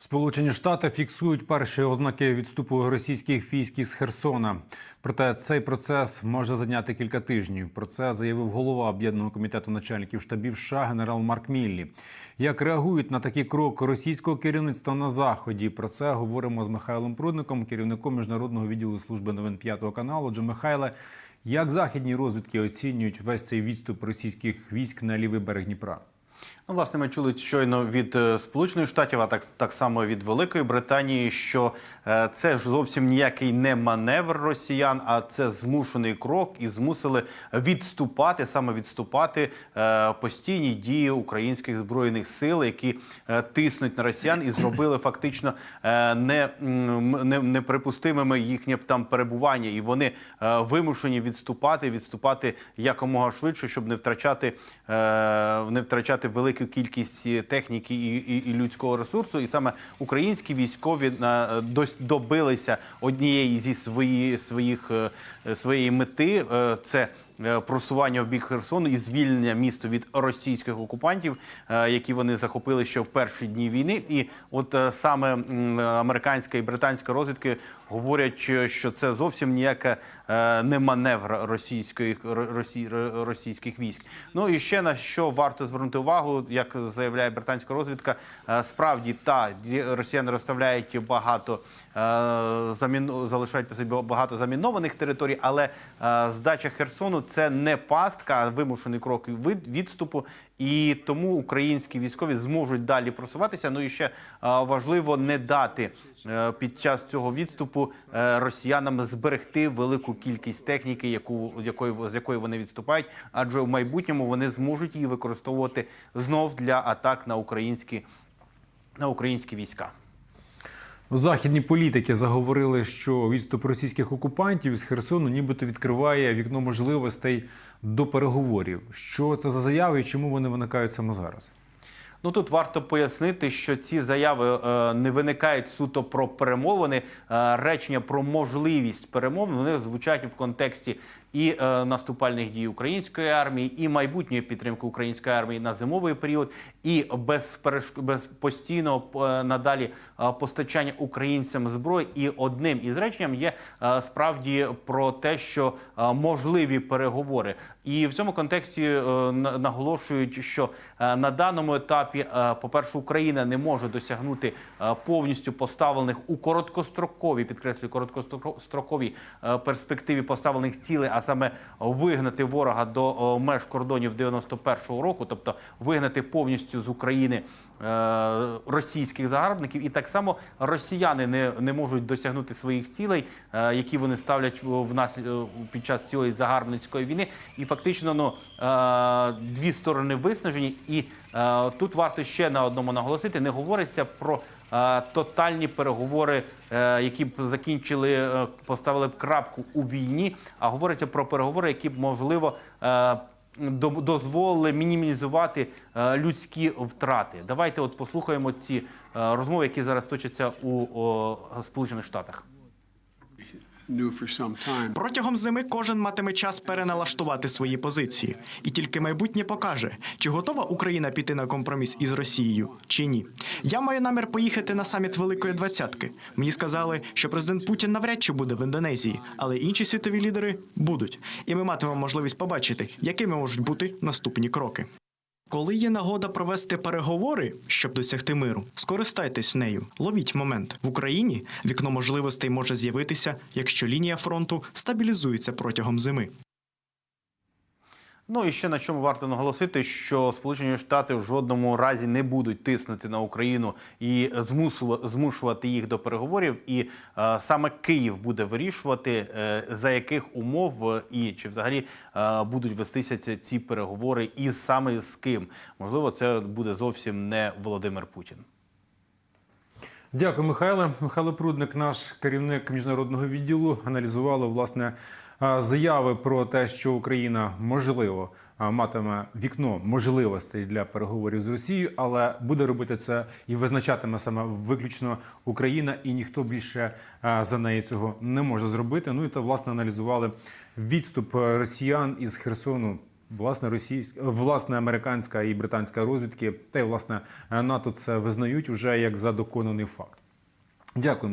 Сполучені Штати фіксують перші ознаки відступу російських військ із Херсона. Проте цей процес може зайняти кілька тижнів. Про це заявив голова об'єднаного комітету начальників штабів США генерал Марк Міллі. Як реагують на такий крок російського керівництва на заході? Про це говоримо з Михайлом Прудником, керівником міжнародного відділу служби новин п'ятого каналу. Отже, Михайле, як західні розвідки оцінюють весь цей відступ російських військ на лівий берег Дніпра? Ну, власне, ми чули щойно від е, Сполучених Штатів, а так, так само від Великої Британії, що е, це ж зовсім ніякий не маневр росіян, а це змушений крок, і змусили відступати, саме відступати е, постійні дії українських збройних сил, які тиснуть на росіян і зробили фактично не, не, неприпустимими їхнє там перебування, і вони вимушені відступати, відступати якомога швидше, щоб не втрачати, не втрачати велику кількість техніки і, і, і людського ресурсу. І саме українські військові на дос- добилися однієї зі свої, своїх е, своєї мети. Е, Це е, просування в бік Херсону і звільнення міста від російських окупантів, е, які вони захопили ще в перші дні війни. І от е, саме американська і британська розвідки говорять, що- це зовсім ніяка е, не маневр російської ро- росі- російських військ. Ну і ще на що варто звернути увагу, як заявляє британська розвідка, е, справді та росіяни розставляють багато е, замін залишають по собі багато замінованих територій, але е, здача Херсону це не пастка, а вимушений крок від відступу. І тому українські військові зможуть далі просуватися. Ну і ще важливо не дати е, під час цього відступу е, росіянам зберегти велику кількість техніки, яку якої з якої вони відступають, адже в майбутньому вони зможуть її використовувати знов для атак на українські на українські війська. Західні політики заговорили, що відступ російських окупантів з Херсону нібито відкриває вікно можливостей до переговорів. Що це за заяви і чому вони виникають саме зараз? Ну тут варто пояснити, що ці заяви е, не виникають суто про перемовини. Е, речення про можливість перемовин вони звучать в контексті і е, наступальних дій української армії, і майбутньої підтримки української армії на зимовий період, і без без постійного надалі постачання українцям зброї. І одним із реченням є справді про те, що можливі переговори. І в цьому контексті наголошують, що на даному етапі, е, по-перше, Україна не може досягнути е, повністю поставлених у короткостроковій, підкреслюю, короткостроковій е, перспективі поставлених цілей, а саме вигнати ворога до меж кордонів 91-го року, тобто вигнати повністю з України російських загарбників, і так само росіяни не, не можуть досягнути своїх цілей, е, які вони ставлять в нас е, під час цієї загарбницької війни. І фактично ну, е, дві сторони виснажені. І е, тут варто ще на одному наголосити: не говориться про. е, Тотальні переговори, е, які б закінчили, е, поставили б крапку у війні, а говориться про переговори, які б можливо е, дозволили мінімізувати е, людські втрати. Давайте от послухаємо ці е, розмови, які зараз точаться у Сполучених Штатах. Протягом зими кожен матиме час переналаштувати свої позиції, і тільки майбутнє покаже, чи готова Україна піти на компроміс із Росією чи ні. Я маю намір поїхати на саміт Великої Двадцятки. Мені сказали, що президент Путін навряд чи буде в Індонезії, але інші світові лідери будуть. І ми матимемо можливість побачити, якими можуть бути наступні кроки. Коли є нагода провести переговори, щоб досягти миру, скористайтесь нею. Ловіть момент в Україні. Вікно можливостей може з'явитися, якщо лінія фронту стабілізується протягом зими. Ну і ще на чому варто наголосити, що Сполучені Штати в жодному разі не будуть тиснути на Україну і змушувати їх до переговорів. І е, саме Київ буде вирішувати, е, за яких умов е, і чи взагалі е, будуть вестися ці переговори, і саме з ким. Можливо, це буде зовсім не Володимир Путін. Дякую, Михайле. Михайло Прудник, наш керівник міжнародного відділу, аналізували власне заяви про те, що Україна можливо матиме вікно можливостей для переговорів з Росією, але буде робити це і визначатиме саме виключно Україна, і ніхто більше за неї цього не може зробити. Ну і то власне аналізували відступ е, росіян із Херсону власне російська, власне американська і британська розвідки, та й власне НАТО це визнають вже як за доконаний факт. Дякую.